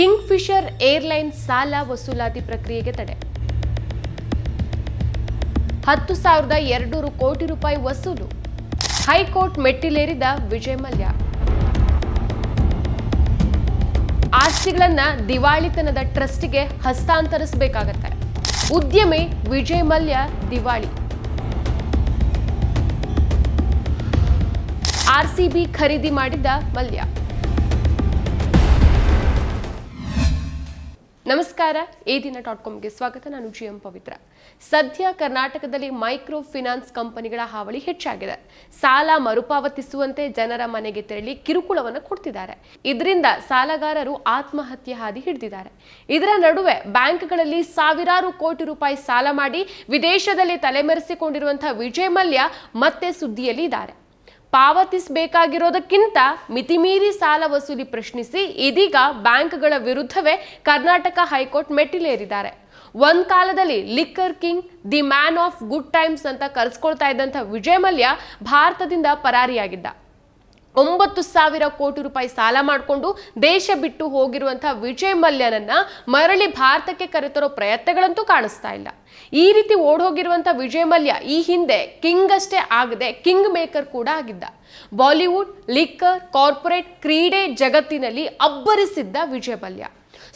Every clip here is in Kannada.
ಕಿಂಗ್ ಫಿಶರ್ ಏರ್ಲೈನ್ಸ್ ಸಾಲ ವಸೂಲಾತಿ ಪ್ರಕ್ರಿಯೆಗೆ ತಡೆ. ಹತ್ತು ಸಾವಿರದ ಎರಡುನೂರು ಕೋಟಿ ರೂಪಾಯಿ ವಸೂಲು. ಹೈಕೋರ್ಟ್ ಮೆಟ್ಟಿಲೇರಿದ ವಿಜಯ್ ಮಲ್ಯ. ಆಸ್ತಿಗಳನ್ನ ದಿವಾಳಿತನದ ಟ್ರಸ್ಟ್ಗೆ ಹಸ್ತಾಂತರಿಸಬೇಕಾಗತ್ತೆ. ಉದ್ಯಮಿ ವಿಜಯ್ ಮಲ್ಯ ದಿವಾಳಿ. ಆರ್ಸಿಬಿ ಖರೀದಿ ಮಾಡಿದ ಮಲ್ಯ. ನಮಸ್ಕಾರ. ಈ ದಿನ ಡಾಟ್ ಕಾಮ್ಗೆ ಸ್ವಾಗತ. ನಾನು ಜಿ ಎಂ ಪವಿತ್ರ. ಸದ್ಯ ಕರ್ನಾಟಕದಲ್ಲಿ ಮೈಕ್ರೋ ಫಿನಾನ್ಸ್ ಕಂಪನಿಗಳ ಹಾವಳಿ ಹೆಚ್ಚಾಗಿದೆ. ಸಾಲ ಮರುಪಾವತಿಸುವಂತೆ ಜನರ ಮನೆಗೆ ತೆರಳಿ ಕಿರುಕುಳವನ್ನು ಕೊಡ್ತಿದ್ದಾರೆ. ಇದರಿಂದ ಸಾಲಗಾರರು ಆತ್ಮಹತ್ಯೆ ಹಾದಿ ಹಿಡಿದಿದ್ದಾರೆ. ಇದರ ನಡುವೆ ಬ್ಯಾಂಕ್ಗಳಲ್ಲಿ ಸಾವಿರಾರು ಕೋಟಿ ರೂಪಾಯಿ ಸಾಲ ಮಾಡಿ ವಿದೇಶದಲ್ಲಿ ತಲೆಮರೆಸಿಕೊಂಡಿರುವಂತಹ ವಿಜಯ್ ಮಲ್ಯ ಮತ್ತೆ ಸುದ್ದಿಯಲ್ಲಿ ಇದ್ದಾರೆ ಪಾವತಿಸಬೇಕಾಗಿರೋದಕ್ಕಿಂತ ಮಿತಿಮೀರಿ ಸಾಲ ವಸೂಲಿ ಪ್ರಶ್ನಿಸಿ ಇದೀಗ ಬ್ಯಾಂಕ್ಗಳ ವಿರುದ್ಧವೇ ಕರ್ನಾಟಕ ಹೈಕೋರ್ಟ್ ಮೆಟ್ಟಿಲೇರಿದ್ದಾರೆ. ಒಂದ್ ಕಾಲದಲ್ಲಿ liquor king, the man of good times ಅಂತ ಕರೆಸ್ಕೊಳ್ತಾ ಇದ್ದಂಥ ವಿಜಯ್ ಮಲ್ಯ ಭಾರತದಿಂದ ಪರಾರಿಯಾಗಿದ್ದ. ಒಂಬತ್ತು ಸಾವಿರ ಕೋಟಿ ರೂಪಾಯಿ ಸಾಲ ಮಾಡಿಕೊಂಡು ದೇಶ ಬಿಟ್ಟು ಹೋಗಿರುವಂತಹ ವಿಜಯ್ ಮಲ್ಯನನ್ನ ಮರಳಿ ಭಾರತಕ್ಕೆ ಕರೆತರೋ ಪ್ರಯತ್ನಗಳಂತೂ ಕಾಣಿಸ್ತಾ ಇಲ್ಲ. ಈ ರೀತಿ ಓಡೋಗಿರುವಂಥ ವಿಜಯ್ ಮಲ್ಯ ಈ ಹಿಂದೆ ಕಿಂಗ್ ಅಷ್ಟೇ ಆಗದೆ ಕಿಂಗ್ ಮೇಕರ್ ಕೂಡ ಆಗಿದ್ದ. ಬಾಲಿವುಡ್, ಲಿಕ್ಕರ್, ಕಾರ್ಪೊರೇಟ್, ಕ್ರೀಡೆ ಜಗತ್ತಿನಲ್ಲಿ ಅಬ್ಬರಿಸಿದ್ದ ವಿಜಯ್ ಮಲ್ಯ.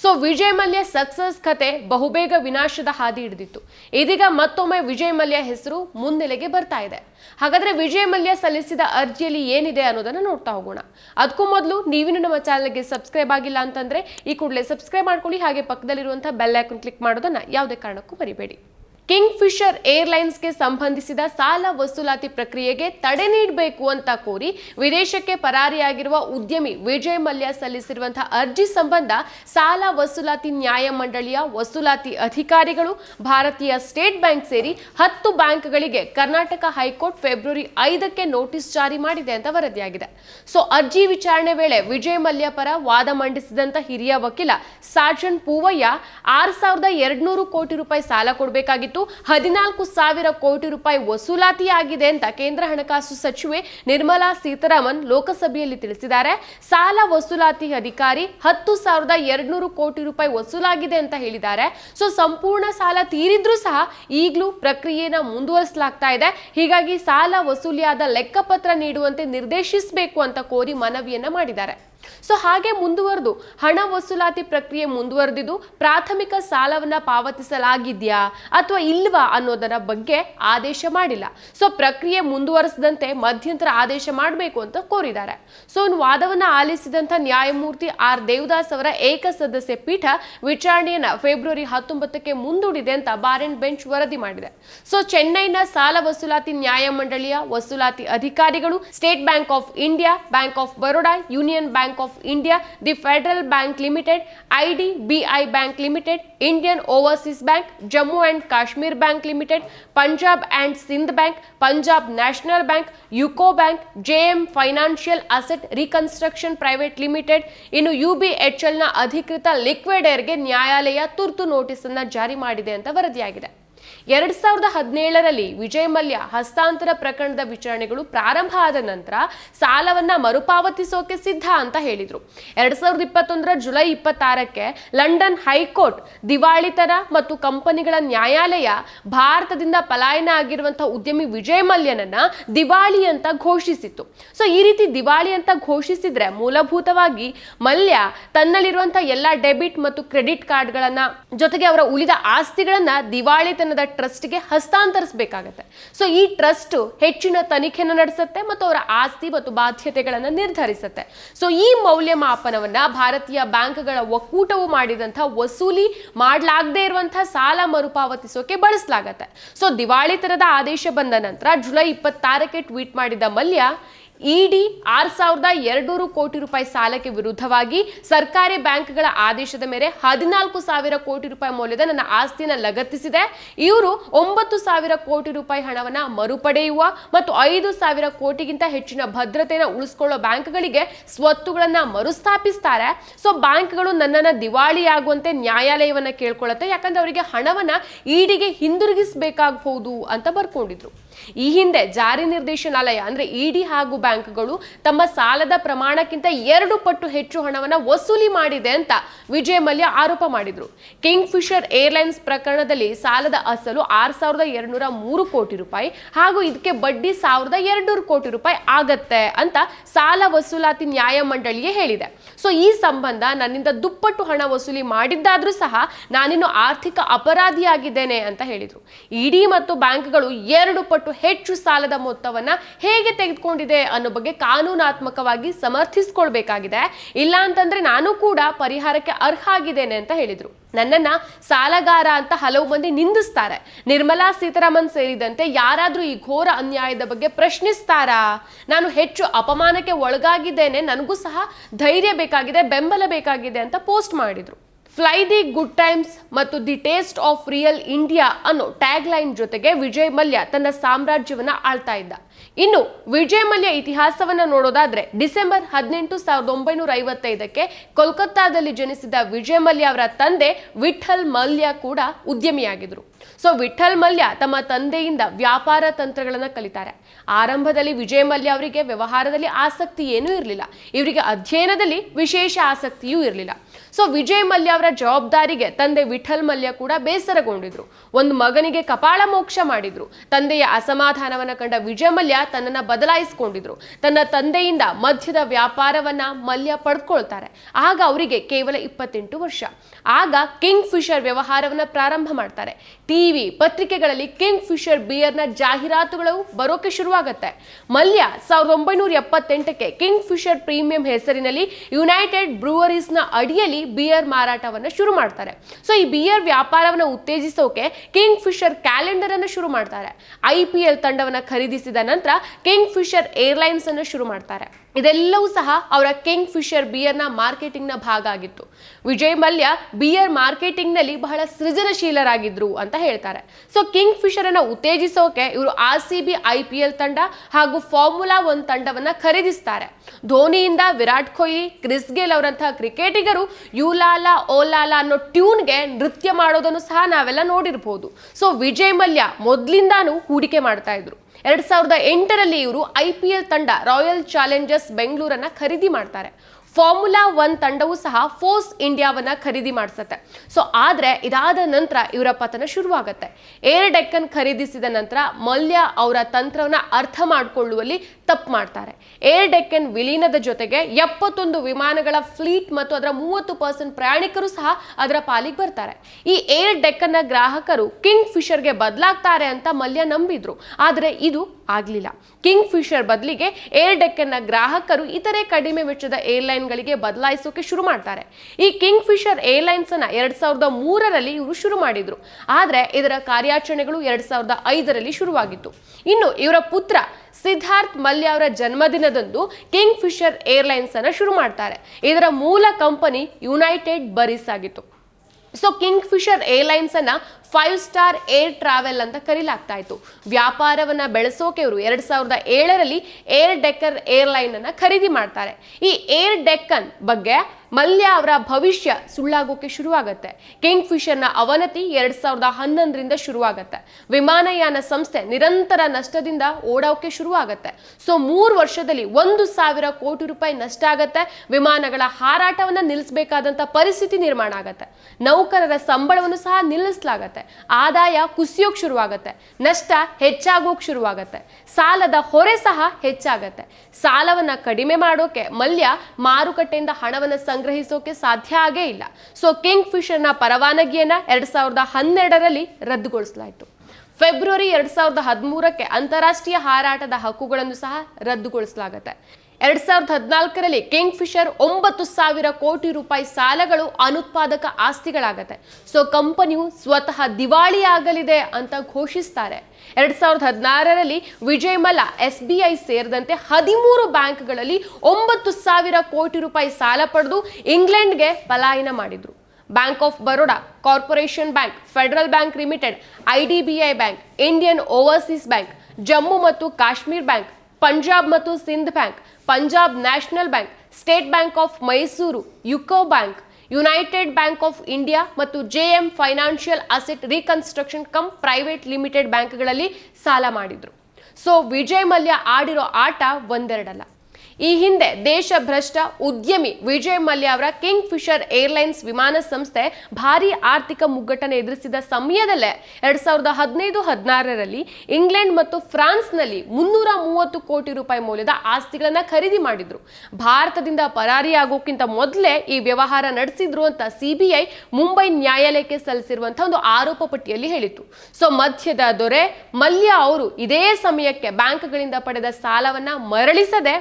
ಸೊ ವಿಜಯ್ ಮಲ್ಯ ಸಕ್ಸಸ್ ಕತೆ ಬಹುಬೇಗ ವಿನಾಶದ ಹಾದಿ ಹಿಡಿದಿತ್ತು. ಇದೀಗ ಮತ್ತೊಮ್ಮೆ ವಿಜಯ್ ಮಲ್ಯ ಹೆಸರು ಮುನ್ನೆಲೆಗೆ ಬರ್ತಾ ಇದೆ. ಹಾಗಾದ್ರೆ ವಿಜಯ್ ಮಲ್ಯ ಸಲ್ಲಿಸಿದ ಅರ್ಜಿಯಲ್ಲಿ ಏನಿದೆ ಅನ್ನೋದನ್ನ ನೋಡ್ತಾ ಹೋಗೋಣ. ಅದಕ್ಕೂ ಮೊದಲು ನೀವಿನ ನಮ್ಮ ಚಾನಲ್ಗೆ ಸಬ್ಸ್ಕ್ರೈಬ್ ಆಗಿಲ್ಲ ಅಂತಂದ್ರೆ ಈ ಕೂಡಲೇ ಸಬ್ಸ್ಕ್ರೈಬ್ ಮಾಡ್ಕೊಳ್ಳಿ. ಹಾಗೆ ಪಕ್ಕದಲ್ಲಿರುವಂತಹ ಬೆಲ್ ಐಕನ್ ಕ್ಲಿಕ್ ಮಾಡೋದನ್ನ ಯಾವುದೇ ಕಾರಣಕ್ಕೂ ಮರಿಬೇಡಿ. ಕಿಂಗ್ ಫಿಶರ್ ಏರ್ಲೈನ್ಸ್ಗೆ ಸಂಬಂಧಿಸಿದ ಸಾಲ ವಸೂಲಾತಿ ಪ್ರಕ್ರಿಯೆಗೆ ತಡೆ ನೀಡಬೇಕು ಅಂತ ಕೋರಿ ವಿದೇಶಕ್ಕೆ ಪರಾರಿಯಾಗಿರುವ ಉದ್ಯಮಿ ವಿಜಯ್ ಮಲ್ಯ ಸಲ್ಲಿಸಿರುವಂತಹ ಅರ್ಜಿ ಸಂಬಂಧ ಸಾಲ ವಸೂಲಾತಿ ನ್ಯಾಯಮಂಡಳಿಯ ವಸೂಲಾತಿ ಅಧಿಕಾರಿಗಳು ಭಾರತೀಯ ಸ್ಟೇಟ್ ಬ್ಯಾಂಕ್ ಸೇರಿ ಹತ್ತು ಬ್ಯಾಂಕ್ಗಳಿಗೆ ಕರ್ನಾಟಕ ಹೈಕೋರ್ಟ್ ಫೆಬ್ರವರಿ ಐದಕ್ಕೆ ನೋಟಿಸ್ ಜಾರಿ ಮಾಡಿದೆ ಅಂತ ವರದಿಯಾಗಿದೆ. ಸೊ, ಅರ್ಜಿ ವಿಚಾರಣೆ ವೇಳೆ ವಿಜಯ್ ಮಲ್ಯ ಪರ ವಾದ ಮಂಡಿಸಿದಂತ ಹಿರಿಯ ವಕೀಲ ಸಾಜನ್ ಪೂವಯ್ಯ ಆರ್ ಸಾವಿರದ ಎರಡ್ನೂರು ಕೋಟಿ ರೂಪಾಯಿ ಸಾಲ ಕೊಡಬೇಕಾಗಿತ್ತು. ಹದಿನಾಲ್ಕು ಸಾವಿರ ಕೋಟಿ ರೂಪಾಯಿ ವಸೂಲಾತಿ ಆಗಿದೆ ಅಂತ ಕೇಂದ್ರ ಹಣಕಾಸು ಸಚಿವೆ ನಿರ್ಮಲಾ ಸೀತಾರಾಮನ್ ಲೋಕಸಭೆಯಲ್ಲಿ ತಿಳಿಸಿದ್ದಾರೆ. ಸಾಲ ವಸೂಲಾತಿ ಅಧಿಕಾರಿ ಹತ್ತು ಸಾವಿರದ ಎರಡ್ನೂರು ಕೋಟಿ ರೂಪಾಯಿ ವಸೂಲಾಗಿದೆ ಅಂತ ಹೇಳಿದ್ದಾರೆ. ಸೊ, ಸಂಪೂರ್ಣ ಸಾಲ ತೀರಿದ್ರೂ ಸಹ ಈಗಲೂ ಪ್ರಕ್ರಿಯೆನ ಮುಂದುವರಿಸಲಾಗ್ತಾ ಇದೆ. ಹೀಗಾಗಿ ಸಾಲ ವಸೂಲಿಯಾದ ಲೆಕ್ಕಪತ್ರ ನೀಡುವಂತೆ ನಿರ್ದೇಶಿಸಬೇಕು ಅಂತ ಕೋರಿ ಮನವಿಯನ್ನ ಮಾಡಿದ್ದಾರೆ. ಸೊ ಹಾಗೆ ಮುಂದುವರೆದು. ಹಣ ವಸೂಲಾತಿ ಪ್ರಕ್ರಿಯೆ ಮುಂದುವರೆದಿದ್ದು, ಪ್ರಾಥಮಿಕ ಸಾಲವನ್ನ ಪಾವತಿಸಲಾಗಿದ್ಯಾ ಅಥವಾ ಇಲ್ವಾ ಅನ್ನೋದರ ಬಗ್ಗೆ ಆದೇಶ ಮಾಡಿಲ್ಲ. ಸೊ ಪ್ರಕ್ರಿಯೆ ಮುಂದುವರೆಸದಂತೆ ಮಧ್ಯಂತರ ಆದೇಶ ಮಾಡಬೇಕು ಅಂತ ಕೋರಿದ್ದಾರೆ. ಸೊ ಒಂದು ವಾದವನ್ನ ಆಲಿಸಿದಂತ ನ್ಯಾಯಮೂರ್ತಿ ಆರ್. ದೇವದಾಸ್ ಅವರ ಏಕ ಸದಸ್ಯ ಪೀಠ ವಿಚಾರಣೆಯನ್ನ ಫೆಬ್ರವರಿ ಹತ್ತೊಂಬತ್ತಕ್ಕೆ ಮುಂದೂಡಿದೆ ಅಂತ ಬಾರ್ ಅಂಡ್ ಬೆಂಚ್ ವರದಿ ಮಾಡಿದೆ. ಸೊ ಚೆನ್ನೈನ ಸಾಲ ವಸೂಲಾತಿ ನ್ಯಾಯಮಂಡಳಿಯ ವಸೂಲಾತಿ ಅಧಿಕಾರಿಗಳು state bank of India bank of Baroda union bank of India the federal bank limited IDBI bank limited Indian overseas bank Jammu and Kashmir bank limited Punjab and Sindh bank Punjab national bank UCO bank JM financial asset reconstruction private limited ಇನ್ನು ಯುಬಿಎಚ್ಎಲ್ನ ಅಧಿಕೃತ ಲಿಕ್ವಿಡೇರ್ಗೆ ನ್ಯಾಯಾಲಯ ತುರ್ತು ನೋಟಿಸ್ ಅನ್ನ ಜಾರಿ ಮಾಡಿದೆ ಅಂತ ವರದಿಯಾಗಿದೆ. ಎರಡ್ ಸಾವಿರದ ಹದಿನೇಳರಲ್ಲಿ ವಿಜಯ್ ಮಲ್ಯ ಹಸ್ತಾಂತರ ಪ್ರಕರಣದ ವಿಚಾರಣೆಗಳು ಪ್ರಾರಂಭ ಆದ ನಂತರ ಸಾಲವನ್ನ ಮರುಪಾವತಿಸೋಕೆ ಸಿದ್ಧ ಅಂತ ಹೇಳಿದ್ರು. ಎರಡ್ ಸಾವಿರದ ಇಪ್ಪತ್ತೊಂದರ ಜುಲೈ ಇಪ್ಪತ್ತಾರಕ್ಕೆ ಲಂಡನ್ ಹೈಕೋರ್ಟ್ ದಿವಾಳಿತನ ಮತ್ತು ಕಂಪನಿಗಳ ನ್ಯಾಯಾಲಯ ಭಾರತದಿಂದ ಪಲಾಯನ ಆಗಿರುವಂತಹ ಉದ್ಯಮಿ ವಿಜಯ್ ಮಲ್ಯನನ್ನ ದಿವಾಳಿ ಅಂತ ಘೋಷಿಸಿತ್ತು. ಸೊ ಈ ರೀತಿ ದಿವಾಳಿ ಅಂತ ಘೋಷಿಸಿದ್ರೆ ಮೂಲಭೂತವಾಗಿ ಮಲ್ಯ ತನ್ನಲ್ಲಿರುವಂತಹ ಎಲ್ಲಾ ಡೆಬಿಟ್ ಮತ್ತು ಕ್ರೆಡಿಟ್ ಕಾರ್ಡ್ಗಳನ್ನ ಜೊತೆಗೆ ಅವರ ಉಳಿದ ಆಸ್ತಿಗಳನ್ನ ದಿವಾಳಿತನದ ಟ್ರಸ್ಟ್ಗೆ ಹಸ್ತಾಂತರಿಸಬೇಕಾಗತ್ತೆ. ಸೊ ಈ ಟ್ರಸ್ಟ್ ಹೆಚ್ಚಿನ ತನಿಖೆಯನ್ನು ನಡೆಸುತ್ತೆ ಮತ್ತು ಅವರ ಆಸ್ತಿ ಮತ್ತು ಬಾಧ್ಯತೆಗಳನ್ನು ನಿರ್ಧರಿಸುತ್ತೆ. ಸೊ ಈ ಮೌಲ್ಯಮಾಪನವನ್ನ ಭಾರತೀಯ ಬ್ಯಾಂಕ್ಗಳ ಒಕ್ಕೂಟವು ಮಾಡಿದಂಥ ವಸೂಲಿ ಮಾಡಲಾಗದೇ ಇರುವಂತಹ ಸಾಲ ಮರುಪಾವತಿಸೋಕೆ ಬಳಸಲಾಗತ್ತೆ. ಸೊ ದಿವಾಳಿತನದ ಆದೇಶ ಬಂದ ನಂತರ ಜುಲೈ ಇಪ್ಪತ್ತಾರಕ್ಕೆ ಟ್ವೀಟ್ ಮಾಡಿದ ಮಲ್ಯ ಇಡಿ ಆರು ಸಾವಿರದ ಎರಡ್ನೂರು ಕೋಟಿ ರೂಪಾಯಿ ಸಾಲಕ್ಕೆ ವಿರುದ್ಧವಾಗಿ ಸರ್ಕಾರಿ ಬ್ಯಾಂಕ್ಗಳ ಆದೇಶದ ಮೇಲೆ ಹದಿನಾಲ್ಕು ಸಾವಿರ ಕೋಟಿ ರೂಪಾಯಿ ಮೌಲ್ಯದ ನನ್ನ ಆಸ್ತಿನ ಲಗತ್ತಿಸಿದೆ. ಇವರು ಒಂಬತ್ತು ಸಾವಿರ ಕೋಟಿ ರೂಪಾಯಿ ಹಣವನ್ನ ಮರುಪಡೆಯುವ ಮತ್ತು ಐದು ಸಾವಿರ ಕೋಟಿಗಿಂತ ಹೆಚ್ಚಿನ ಭದ್ರತೆಯನ್ನು ಉಳಿಸ್ಕೊಳ್ಳೋ ಬ್ಯಾಂಕ್ಗಳಿಗೆ ಸ್ವತ್ತುಗಳನ್ನು ಮರುಸ್ಥಾಪಿಸ್ತಾರೆ. ಸೊ, ಬ್ಯಾಂಕ್ಗಳು ನನ್ನನ್ನು ದಿವಾಳಿಯಾಗುವಂತೆ ನ್ಯಾಯಾಲಯವನ್ನ ಕೇಳ್ಕೊಳ್ಳುತ್ತೆ. ಯಾಕಂದ್ರೆ ಅವರಿಗೆ ಹಣವನ್ನ ಇಡಿಗೆ ಹಿಂದಿರುಗಿಸಬೇಕಾಗಬಹುದು ಅಂತ ಬರ್ಕೊಂಡಿದ್ರು. ಈ ಹಿಂದೆ ಜಾರಿ ನಿರ್ದೇಶನಾಲಯ, ಅಂದ್ರೆ ಇಡಿ ಹಾಗೂ ಬ್ಯಾಂಕ್ಗಳು ತಮ್ಮ ಸಾಲದ ಪ್ರಮಾಣಕ್ಕಿಂತ ಎರಡು ಪಟ್ಟು ಹೆಚ್ಚು ಹಣವನ್ನು ವಸೂಲಿ ಮಾಡಿದೆ ಅಂತ ವಿಜಯ್ ಮಲ್ಯ ಆರೋಪ ಮಾಡಿದ್ರು. ಕಿಂಗ್ ಫಿಶರ್ ಏರ್ಲೈನ್ಸ್ ಪ್ರಕರಣದಲ್ಲಿ ಸಾಲದ ಅಸಲು ಆರ್ ಸಾವಿರದ ಕೋಟಿ ರೂಪಾಯಿ ಹಾಗೂ ಇದಕ್ಕೆ ಬಡ್ಡಿ ಸಾವಿರದ ಎರಡ್ನೂರು ಕೋಟಿ ರೂಪಾಯಿ ಆಗತ್ತೆ ಅಂತ ಸಾಲ ವಸೂಲಾತಿ ನ್ಯಾಯಮಂಡಳಿಗೆ ಹೇಳಿದೆ. ಸೊ, ಈ ಸಂಬಂಧ ನನ್ನಿಂದ ದುಪ್ಪಟ್ಟು ಹಣ ವಸೂಲಿ ಮಾಡಿದ್ದಾದ್ರೂ ಸಹ ನಾನಿನ್ನು ಆರ್ಥಿಕ ಅಪರಾಧಿಯಾಗಿದ್ದೇನೆ ಅಂತ ಹೇಳಿದ್ರು. ಇಡಿ ಮತ್ತು ಬ್ಯಾಂಕ್ಗಳು ಎರಡು ಪಟ್ಟು ಹೆಚ್ಚು ಸಾಲದ ಮೊತ್ತವನ್ನ ಹೇಗೆ ತೆಗೆದುಕೊಂಡಿದೆ ಅನ್ನೋ ಬಗ್ಗೆ ಕಾನೂನಾತ್ಮಕವಾಗಿ ಸಮರ್ಥಿಸಿಕೊಳ್ಬೇಕಾಗಿದೆ. ಇಲ್ಲ ಅಂತಂದ್ರೆ ನಾನು ಕೂಡ ಪರಿಹಾರಕ್ಕೆ ಅರ್ಹ ಆಗಿದ್ದೇನೆ ಅಂತ ಹೇಳಿದ್ರು. ನನ್ನನ್ನ ಸಾಲಗಾರ ಅಂತ ಹಲವು ಮಂದಿ ನಿಂದಿಸ್ತಾರೆ. ನಿರ್ಮಲಾ ಸೀತಾರಾಮನ್ ಸೇರಿದಂತೆ ಯಾರಾದ್ರೂ ಈ ಘೋರ ಅನ್ಯಾಯದ ಬಗ್ಗೆ ಪ್ರಶ್ನಿಸ್ತಾರಾ? ನಾನು ಹೆಚ್ಚು ಅಪಮಾನಕ್ಕೆ ಒಳಗಾಗಿದ್ದೇನೆ. ನನಗೂ ಸಹ ಧೈರ್ಯ ಬೇಕಾಗಿದೆ, ಬೆಂಬಲ ಬೇಕಾಗಿದೆ ಅಂತ ಪೋಸ್ಟ್ ಮಾಡಿದ್ರು. ಫ್ಲೈ ದಿ ಗುಡ್ ಟೈಮ್ಸ್ ಮತ್ತು the taste of real India ಅನ್ನೋ ಟ್ಯಾಗ್ ಲೈನ್ ಜೊತೆಗೆ ವಿಜಯ್ ಮಲ್ಯ ತನ್ನ ಸಾಮ್ರಾಜ್ಯವನ್ನ ಆಳ್ತಾ ಇದ್ದ. ಇನ್ನು ವಿಜಯ್ ಮಲ್ಯ ಇತಿಹಾಸವನ್ನ ನೋಡೋದಾದ್ರೆ ಡಿಸೆಂಬರ್ ಹದಿನೆಂಟು ಸಾವಿರದ ಒಂಬೈನೂರ ಐವತ್ತೈದಕ್ಕೆ ಕೋಲ್ಕತ್ತಾದಲ್ಲಿ ಜನಿಸಿದ ವಿಜಯ್ ಮಲ್ಯ ಅವರ ತಂದೆ ವಿಠಲ್ ಮಲ್ಯ ಕೂಡ ಉದ್ಯಮಿಯಾಗಿದ್ರು. ಸೊ ವಿಠಲ್ ಮಲ್ಯ ತಮ್ಮ ತಂದೆಯಿಂದ ವ್ಯಾಪಾರ ತಂತ್ರಗಳನ್ನ ಕಲಿತಾರೆ. ಆರಂಭದಲ್ಲಿ ವಿಜಯ್ ಮಲ್ಯ ಅವರಿಗೆ ವ್ಯವಹಾರದಲ್ಲಿ ಆಸಕ್ತಿ ಏನೂ ಇರಲಿಲ್ಲ. ಇವರಿಗೆ ಅಧ್ಯಯನದಲ್ಲಿ ವಿಶೇಷ ಆಸಕ್ತಿಯೂ ಇರಲಿಲ್ಲ. ಸೊ ವಿಜಯ್ ಮಲ್ಯ ಅವರ ಜವಾಬ್ದಾರಿಗೆ ತಂದೆ ವಿಠಲ್ ಮಲ್ಯ ಕೂಡ ಬೇಸರಗೊಂಡಿದ್ರು. ಒಂದು ಮಗನಿಗೆ ಕಪಾಳ ಮೋಕ್ಷ ಮಾಡಿದ್ರು. ತಂದೆಯ ಅಸಮಾಧಾನವನ್ನ ಕಂಡ ವಿಜಯ್ ಮಲ್ಯ ತನ್ನನ್ನ ಬದಲಾಯಿಸಿಕೊಂಡಿದ್ರು. ತನ್ನ ತಂದೆಯಿಂದ ಮಧ್ಯದ ವ್ಯಾಪಾರವನ್ನ ಮಲ್ಯ ಪಡ್ಕೊಳ್ತಾರೆ. ಆಗ ಅವರಿಗೆ ಕೇವಲ ಇಪ್ಪತ್ತೆಂಟು ವರ್ಷ. ಆಗ ಕಿಂಗ್ ಫಿಶರ್ ವ್ಯವಹಾರವನ್ನ ಪ್ರಾರಂಭ ಮಾಡ್ತಾರೆ. ಟಿವಿ ಪತ್ರಿಕೆಗಳಲ್ಲಿ ಕಿಂಗ್ ಫಿಶರ್ ಬಿಯರ್ನ ಜಾಹೀರಾತುಗಳು ಬರೋಕೆ ಶುರುವಾಗುತ್ತೆ. ಮಲ್ಯ ಸಾವಿರದ ಒಂಬೈನೂರ ಎಪ್ಪತ್ತೆಂಟಕ್ಕೆ ಕಿಂಗ್ ಫಿಶರ್ ಪ್ರೀಮಿಯಂ ಹೆಸರಿನಲ್ಲಿ ಯುನೈಟೆಡ್ ಬ್ರೂವರೀಸ್ನ ಅಡಿಯಲ್ಲಿ ಬಿಯರ್ ಮಾರಾಟವನ್ನು ಶುರು ಮಾಡ್ತಾರೆ. ಸೊ, ಈ ಬಿಯರ್ ವ್ಯಾಪಾರವನ್ನು ಉತ್ತೇಜಿಸೋಕೆ ಕಿಂಗ್ ಫಿಶರ್ ಕ್ಯಾಲೆಂಡರ್ ಅನ್ನು ಶುರು ಮಾಡ್ತಾರೆ. ಐ ಪಿ ಎಲ್ ತಂಡವನ್ನು ಖರೀದಿಸಿದ ನಂತರ ಕಿಂಗ್ ಫಿಶರ್ ಏರ್ಲೈನ್ಸ್ ಅನ್ನು ಶುರು ಮಾಡ್ತಾರೆ. ಇದೆಲ್ಲವೂ ಸಹ ಅವರ ಕಿಂಗ್ ಫಿಶರ್ ಬಿಯರ್ನ ಮಾರ್ಕೆಟಿಂಗ್ನ ಭಾಗ ಆಗಿತ್ತು. ವಿಜಯ್ ಮಲ್ಯ ಬಿಯರ್ ಮಾರ್ಕೆಟಿಂಗ್ನಲ್ಲಿ ಬಹಳ ಸೃಜನಶೀಲರಾಗಿದ್ರು ಅಂತ ಹೇಳ್ತಾರೆ. ಸೊ ಕಿಂಗ್ ಫಿಶರ್ ಅನ್ನು ಉತ್ತೇಜಿಸೋಕೆ ಇವರು R C B, I P L ತಂಡ ಹಾಗೂ ಫಾರ್ಮುಲಾ ಒನ್ ತಂಡವನ್ನು ಖರೀದಿಸ್ತಾರೆ. ಧೋನಿಯಿಂದ ವಿರಾಟ್ ಕೊಹ್ಲಿ, ಕ್ರಿಸ್ ಗೇಲ್ ಅವರಂತಹ ಕ್ರಿಕೆಟಿಗರು ಯುಲಾಲ, ಓಲಾಲ ಅನ್ನೋ ಟ್ಯೂನ್ಗೆ ನೃತ್ಯ ಮಾಡೋದನ್ನು ಸಹ ನಾವೆಲ್ಲ ನೋಡಿರ್ಬೋದು. ಸೊ ವಿಜಯ್ ಮಲ್ಯ ಮೊದಲಿಂದಾನು ಹೂಡಿಕೆ ಮಾಡ್ತಾ ಇದ್ರು. ಎರಡ್ ಸಾವಿರದ ಎಂಟರಲ್ಲಿ ಇವರು ಐ ಪಿ ಎಲ್ ತಂಡ ರಾಯಲ್ ಚಾಲೆಂಜರ್ಸ್ ಬೆಂಗಳೂರನ್ನ ಖರೀದಿ ಮಾಡ್ತಾರೆ. ಫಾರ್ಮುಲಾ ಒನ್ ತಂಡವು ಸಹ ಫೋರ್ಸ್ ಇಂಡಿಯಾವನ್ನ ಖರೀದಿ ಮಾಡಿಸುತ್ತೆ. ಸೊ ಆದ್ರೆ ಇದಾದ ನಂತರ ಇವರ ಪತನ ಶುರುವಾಗುತ್ತೆ. ಏರ್ ಡೆಕ್ಕನ್ ಖರೀದಿಸಿದ ನಂತರ ಮಲ್ಯ ಅವರ ತಂತ್ರವನ್ನ ಅರ್ಥ ಮಾಡಿಕೊಳ್ಳುವಲ್ಲಿ ತಪ್ಪು ಮಾಡ್ತಾರೆ. ಏರ್ ಡೆಕ್ಕನ್ ವಿಲೀನದ ಜೊತೆಗೆ ಎಪ್ಪತ್ತೊಂದು ವಿಮಾನಗಳ ಫ್ಲೀಟ್ ಮತ್ತು ಅದರ ಮೂವತ್ತು ಪರ್ಸೆಂಟ್ ಪ್ರಯಾಣಿಕರು ಸಹ ಅದರ ಪಾಲಿಗೆ ಬರ್ತಾರೆ. ಈ ಏರ್ ಡೆಕ್ಕನ್ನ ಗ್ರಾಹಕರು ಕಿಂಗ್ ಫಿಶರ್ಗೆ ಬದಲಾಗ್ತಾರೆ ಅಂತ ಮಲ್ಯ ನಂಬಿದ್ರು. ಆದ್ರೆ ಇದು ಆಗ್ಲಿಲ್ಲ. ಕಿಂಗ್ ಫಿಶರ್ ಬದಲಿಗೆ ಏರ್ ಡೆಕ್ಕನ್ನ ಗ್ರಾಹಕರು ಇತರೆ ಕಡಿಮೆ ವೆಚ್ಚದ ಏರ್ಲೈನ್ಗಳಿಗೆ ಬದಲಾಯಿಸೋಕೆ ಶುರು ಮಾಡ್ತಾರೆ. ಈ ಕಿಂಗ್ ಫಿಶರ್ ಏರ್ಲೈನ್ಸ್ ಅನ್ನ ಎರಡ್ ಸಾವಿರದ ಮೂರರಲ್ಲಿ ಇವರು ಶುರು ಮಾಡಿದ್ರು. ಆದರೆ ಇದರ ಕಾರ್ಯಾಚರಣೆಗಳು ಎರಡು ಸಾವಿರದ ಐದರಲ್ಲಿ ಶುರುವಾಗಿತ್ತು. ಇನ್ನು ಇವರ ಪುತ್ರ ಸಿದ್ಧಾರ್ಥ್ ಮಲ್ಯ ಅವರ ಜನ್ಮದಿನದಂದು ಕಿಂಗ್ ಫಿಶರ್ ಏರ್ಲೈನ್ಸ್ ಅನ್ನು ಶುರು ಮಾಡ್ತಾರೆ. ಇದರ ಮೂಲ ಕಂಪನಿ ಯುನೈಟೆಡ್ ಬರೀಸ್ ಆಗಿತ್ತು ಸೊ ಕಿಂಗ್ ಫಿಶರ್ ಏರ್ಲೈನ್ಸ್ ಅನ್ನ ಫೈವ್ ಸ್ಟಾರ್ ಏರ್ ಟ್ರಾವೆಲ್ ಅಂತ ಕರೀಲಾಗ್ತಾ ಇತ್ತು. ವ್ಯಾಪಾರವನ್ನ ಬೆಳೆಸೋಕೆ ಇವರು ಎರಡ್ ಸಾವಿರದ ಏಳರಲ್ಲಿ ಏರ್ ಡೆಕ್ಕರ್ ಏರ್ಲೈನ್ ಅನ್ನ ಖರೀದಿ ಮಾಡ್ತಾರೆ. ಈ ಏರ್ ಡೆಕ್ಕನ್ ಬಗ್ಗೆ ಮಲ್ಯ ಅವರ ಭವಿಷ್ಯ ಸುಳ್ಳಾಗೋಕೆ ಶುರುವಾಗುತ್ತೆ. ಕಿಂಗ್ ಫಿಶರ್ನ ಅವನತಿ ಎರಡ್ ಸಾವಿರದ ಹನ್ನೊಂದರಿಂದ ಶುರುವಾಗುತ್ತೆ. ವಿಮಾನಯಾನ ಸಂಸ್ಥೆ ನಿರಂತರ ನಷ್ಟದಿಂದ ಓಡೋಕೆ ಶುರುವಾಗುತ್ತೆ. ಸೊ ಮೂರು ವರ್ಷದಲ್ಲಿ ಒಂದು ಸಾವಿರ ಕೋಟಿ ರೂಪಾಯಿ ನಷ್ಟ ಆಗತ್ತೆ. ವಿಮಾನಗಳ ಹಾರಾಟವನ್ನ ನಿಲ್ಲಿಸಬೇಕಾದಂತ ಪರಿಸ್ಥಿತಿ ನಿರ್ಮಾಣ ಆಗತ್ತೆ. ನೌಕರರ ಸಂಬಳವನ್ನು ಸಹ ನಿಲ್ಲಿಸಲಾಗತ್ತೆ. ಆದಾಯ ಕುಸಿಯೋಕ್ ಶುರುವಾಗತ್ತೆ, ನಷ್ಟ ಹೆಚ್ಚಾಗೋಕ್ ಶುರುವಾಗತ್ತೆ, ಸಾಲದ ಹೊರೆ ಸಹ ಹೆಚ್ಚಾಗತ್ತೆ. ಸಾಲವನ್ನ ಕಡಿಮೆ ಮಾಡೋಕೆ, ಮಲ್ಯ ಮಾರುಕಟ್ಟೆಯಿಂದ ಹಣವನ್ನ ಸಂಗ್ರಹಿಸೋಕೆ ಸಾಧ್ಯ ಆಗೇ ಇಲ್ಲ. ಸೊ ಕಿಂಗ್ ಫಿಶರ್ನ ಪರವಾನಗಿಯನ್ನ ಎರಡ್ ಸಾವಿರದ ಹನ್ನೆರಡರಲ್ಲಿ ರದ್ದುಗೊಳಿಸಲಾಯಿತು. ಫೆಬ್ರವರಿ ಎರಡ್ ಸಾವಿರದ ಹದಿಮೂರಕ್ಕೆ ಅಂತಾರಾಷ್ಟ್ರೀಯ ಹಾರಾಟದ ಹಕ್ಕುಗಳನ್ನು ಸಹ ರದ್ದುಗೊಳಿಸಲಾಗುತ್ತೆ. ಎರಡ್ ಸಾವಿರದ ಹದಿನಾಲ್ಕರಲ್ಲಿ ಕಿಂಗ್ ಫಿಶರ್ ಒಂಬತ್ತು ಸಾವಿರ ಕೋಟಿ ರೂಪಾಯಿ ಸಾಲಗಳು ಅನುತ್ಪಾದಕ ಆಸ್ತಿಗಳಾಗತ್ತೆ. ಸೊ ಕಂಪನಿಯು ಸ್ವತಃ ದಿವಾಳಿ ಆಗಲಿದೆ ಅಂತ ಘೋಷಿಸ್ತಾರೆ. ಎರಡ್ ಸಾವಿರದ ಹದಿನಾರರಲ್ಲಿ Vijay Mallya, S B I ಸೇರಿದಂತೆ ಹದಿಮೂರು ಬ್ಯಾಂಕ್ಗಳಲ್ಲಿ ಒಂಬತ್ತು ಸಾವಿರ ಕೋಟಿ ರೂಪಾಯಿ ಸಾಲ ಪಡೆದು ಇಂಗ್ಲೆಂಡ್ಗೆ ಪಲಾಯನ ಮಾಡಿದ್ರು. Bank of Baroda, corporation bank, federal bank limited, I D B I bank, Indian overseas bank, Jammu ಮತ್ತು ಕಾಶ್ಮೀರ್ ಬ್ಯಾಂಕ್, ಪಂಜಾಬ್ ಮತ್ತು Sindh bank Punjab national bank state bank of Mysore UCO bank united bank of India ಮತ್ತು JM financial asset reconstruction cum private limited ಬ್ಯಾಂಕ್ಗಳಲ್ಲಿ ಸಾಲ ಮಾಡಿದ್ರು. ಸೊ ವಿಜಯ್ ಮಲ್ಯ ಆಡಿರೋ ಆಟ ಒಂದೆರಡಲ್ಲ. ಈ ಹಿಂದೆ ದೇಶ ಭ್ರಷ್ಟ ಉದ್ಯಮಿ ವಿಜಯ್ ಮಲ್ಯ ಅವರ ಕಿಂಗ್ ಫಿಶರ್ ಏರ್ಲೈನ್ಸ್ ವಿಮಾನ ಸಂಸ್ಥೆ ಭಾರಿ ಆರ್ಥಿಕ ಮುಗ್ಗಟ್ಟನ್ನು ಎದುರಿಸಿದ ಸಮಯದಲ್ಲೇ ಎರಡ್ ಸಾವಿರದ ಹದಿನೈದು ಹದಿನಾರರಲ್ಲಿ ಇಂಗ್ಲೆಂಡ್ ಮತ್ತು ಫ್ರಾನ್ಸ್ನಲ್ಲಿ ಮುನ್ನೂರ ಮೂವತ್ತು ಕೋಟಿ ರೂಪಾಯಿ ಮೌಲ್ಯದ ಆಸ್ತಿಗಳನ್ನ ಖರೀದಿ ಮಾಡಿದ್ರು. ಭಾರತದಿಂದ ಪರಾರಿಯಾಗೋಕ್ಕಿಂತ ಮೊದಲೇ ಈ ವ್ಯವಹಾರ ನಡೆಸಿದ್ರು ಅಂತ ಸಿಬಿಐ ಮುಂಬೈ ನ್ಯಾಯಾಲಯಕ್ಕೆ ಸಲ್ಲಿಸಿರುವಂತಹ ಒಂದು ಆರೋಪ ಪಟ್ಟಿಯಲ್ಲಿ ಹೇಳಿತ್ತು. ಸೊ ಮಧ್ಯದ ದೊರೆ ಮಲ್ಯ ಅವರು ಇದೇ ಸಮಯಕ್ಕೆ ಬ್ಯಾಂಕ್ಗಳಿಂದ ಪಡೆದ ಸಾಲವನ್ನ ಮರಳಿಸದೆ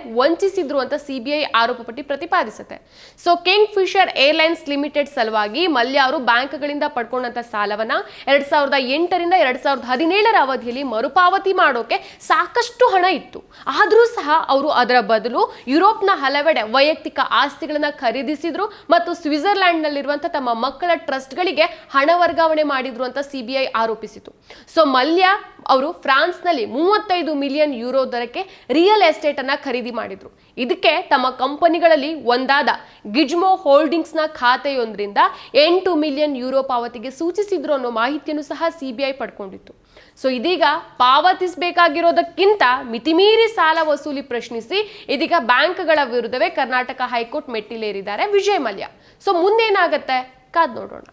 ವಂಚಿಸಿದ್ರು ಅಂತ ಸಿಬಿಐ ಆರೋಪ ಪಟ್ಟಿ ಪ್ರತಿಪಾದಿಸುತ್ತೆ. So king Fisher airlines limited ಸಲುವಾಗಿ ಮಲ್ಯ ಅವರು ಬ್ಯಾಂಕ್ಗಳಿಂದ ಪಡ್ಕೊಂಡಂತ ಸಾಲವನ್ನ ಎರಡ್ ಸಾವಿರದ ಎಂಟರಿಂದ ಎರಡ್ ಸಾವಿರದ ಹದಿನೇಳರ ಅವಧಿಯಲ್ಲಿ ಮರುಪಾವತಿ ಮಾಡೋಕೆ ಸಾಕಷ್ಟು ಹಣ ಇತ್ತು. ಆದರೂ ಸಹ ಅವರು ಅದರ ಬದಲು ಯುರೋಪ್ನ ಹಲವೆಡೆ ವೈಯಕ್ತಿಕ ಆಸ್ತಿಗಳನ್ನ ಖರೀದಿಸಿದ್ರು ಮತ್ತು ಸ್ವಿಟ್ಜರ್ಲ್ಯಾಂಡ್ ನಲ್ಲಿರುವಂತಹ ತಮ್ಮ ಮಕ್ಕಳ ಟ್ರಸ್ಟ್ಗಳಿಗೆ ಹಣ ವರ್ಗಾವಣೆ ಮಾಡಿದ್ರು ಅಂತ ಸಿಬಿಐ ಆರೋಪಿಸಿತು. ಸೊ ಮಲ್ಯ ಅವರು ಫ್ರಾನ್ಸ್ನಲ್ಲಿ ಮೂವತ್ತೈದು ಮಿಲಿಯನ್ ಯೂರೋ ದರಕ್ಕೆ ರಿಯಲ್ ಎಸ್ಟೇಟ್ ಅನ್ನ ಖರೀದಿ ಮಾಡಿದ್ರು. ಇದಕ್ಕೆ ತಮ್ಮ ಕಂಪನಿಗಳಲ್ಲಿ ಒಂದಾದ ಗಿಜ್ಮೋ ಹೋಲ್ಡಿಂಗ್ಸ್ನ ಖಾತೆಯೊಂದರಿಂದ ಎಂಟು ಮಿಲಿಯನ್ ಯೂರೋ ಪಾವತಿಗೆ ಸೂಚಿಸಿದ್ರು ಅನ್ನೋ ಮಾಹಿತಿಯನ್ನು ಸಹ ಸಿಬಿಐ ಪಡ್ಕೊಂಡಿತ್ತು. ಸೊ ಇದೀಗ ಪಾವತಿಸಬೇಕಾಗಿರೋದಕ್ಕಿಂತ ಮಿತಿಮೀರಿ ಸಾಲ ವಸೂಲಿ ಪ್ರಶ್ನಿಸಿ ಇದೀಗ ಬ್ಯಾಂಕ್ಗಳ ವಿರುದ್ಧವೇ ಕರ್ನಾಟಕ ಹೈಕೋರ್ಟ್ ಮೆಟ್ಟಿಲೇರಿದ್ದಾರೆ ವಿಜಯ್ ಮಲ್ಯ. ಸೊ ಮುಂದೇನಾಗತ್ತೆ? ಕಾದ್ ನೋಡೋಣ.